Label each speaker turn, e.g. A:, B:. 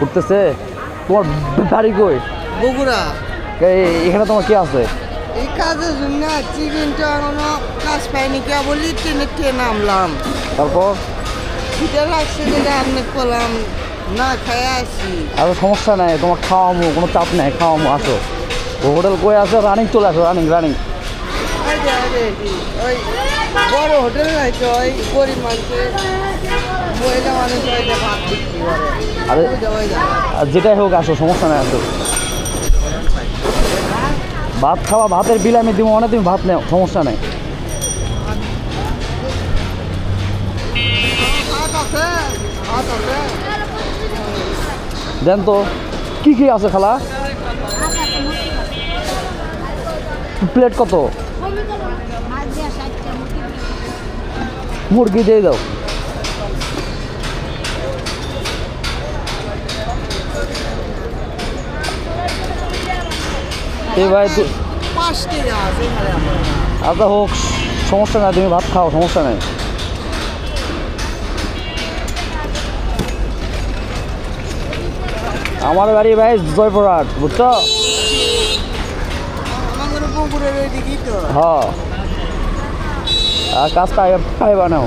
A: উঠতেছে। তোমার বাড়ি কই?
B: বগুড়া।
A: এই- এখানে তোমার কি আছে?
B: এই কাজের জন্য আছি কিন্তু এখনও কাজ পাইনি কে বলি ট্রেনে ট্রেন নামলাম।
A: তারপর?
B: খিদে লাগছে আপনি করলাম না খাই আসি
A: আর সমস্যা নাই তোমার খাওয়ামো কোনো চাপ নেই খাওয়ামো আসো। হোটেল কই আছে? রানিং চলে আসো রানিং রানিং
B: ওই বড় হোটেল নাই তো ওই গরিব মানুষের মহিলা মানুষ ভাত বিক্রি করে।
A: আরে- যেটাই হোক আসো সমস্যা নাই আসো। ভাত খাওয়া ভাতের বিল আমি দিব অনেক তুমি ভাত নেও সমস্যা নেই। দেন তো কি কি আছে খালা? প্লেট কত? মুরগি দিয়ে দাও। এ ভাই তু-
B: পাঁচ টাকা আছে এখানে। আমার।
A: আচ্ছা হোক সমস্যা নাই তুমি ভাত খাও সমস্যা নাই। আমার বাড়ি ভাই জয়পুরহাট বুঝছ? হ্যাঁ কাজটা পাইবা নাও।